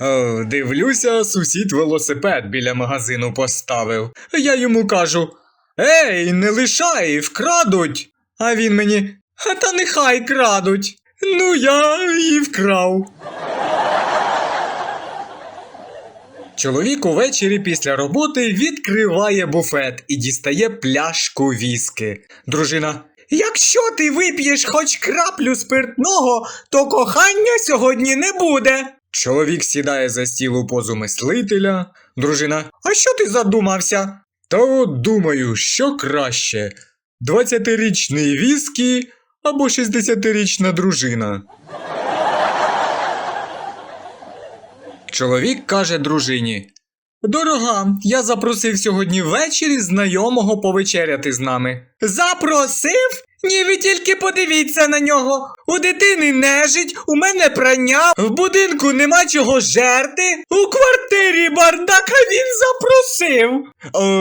О, дивлюся, сусід велосипед біля магазину поставив. Я йому кажу: Ей, не лишай, вкрадуть. А він мені, та нехай крадуть. Ну, я і вкрав. Чоловік увечері після роботи відкриває буфет і дістає пляшку віски. Дружина. Якщо ти вип'єш хоч краплю спиртного, то кохання сьогодні не буде. Чоловік сідає за стіл у позу мислителя. Дружина. А що ти задумався? Та от думаю, що краще: 20-річний віскі або 60-річна дружина. Чоловік каже дружині: Дорога, я запросив сьогодні ввечері знайомого повечеряти з нами. Запросив? Ні, ви тільки подивіться на нього. У дитини нежить, у мене прання, в будинку нема чого жерти, у квартирі бардак, а він запросив.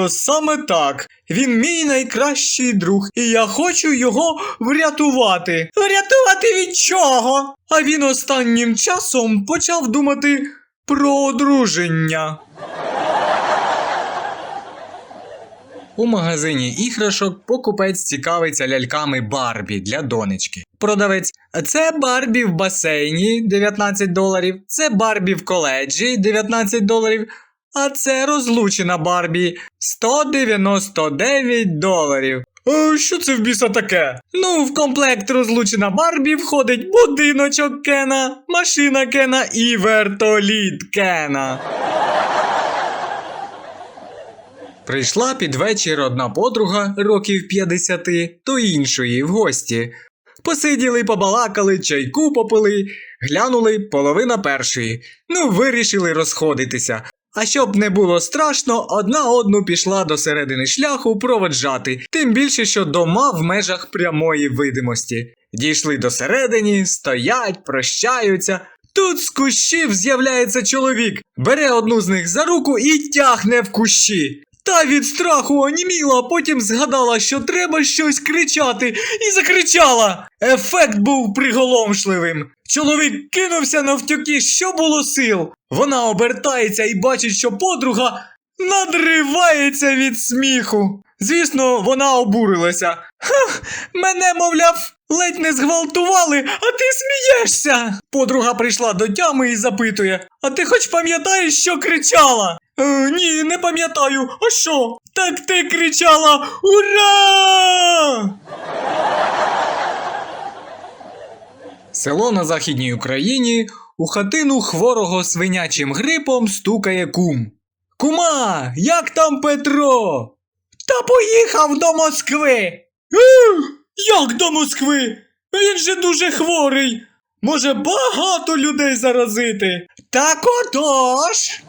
Е, саме так. Він мій найкращий друг, і я хочу його врятувати. Врятувати від чого? А він останнім часом почав думати про одруження. У магазині іграшок покупець цікавиться ляльками Барбі для донечки. Продавець це Барбі в басейні 19 доларів, це Барбі в коледжі 19 доларів, а це розлучена Барбі 199 доларів. О, що це в біса таке? Ну, в комплект розлучена Барбі входить будиночок Кена, машина Кена і вертоліт Кена. Прийшла під вечір одна подруга років 50 до іншої в гості. Посиділи, побалакали, чайку попили, глянули половина першої. Ну, вирішили розходитися. А щоб не було страшно, одна одну пішла до середини шляху проводжати, тим більше, що дома в межах прямої видимості. Дійшли до середини, стоять, прощаються. Тут з кущів з'являється чоловік, бере одну з них за руку і тягне в кущі. Та від страху оніміла, а потім згадала, що треба щось кричати, і закричала. Ефект був приголомшливим. Чоловік кинувся навтюки, що було сил. Вона обертається і бачить, що подруга надривається від сміху. Звісно, вона обурилася. Ха, мене, мовляв, ледь не зґвалтували, а ти смієшся. Подруга прийшла до тями і запитує: А ти хоч пам'ятаєш, що кричала? Е, ні, не пам'ятаю. А що? Так ти кричала Ура! Село на Західній Україні у хатину хворого свинячим грипом стукає кум. Кума, як там Петро? Та поїхав до Москви. Е, як до Москви? Він же дуже хворий. Може багато людей заразити. Так отож.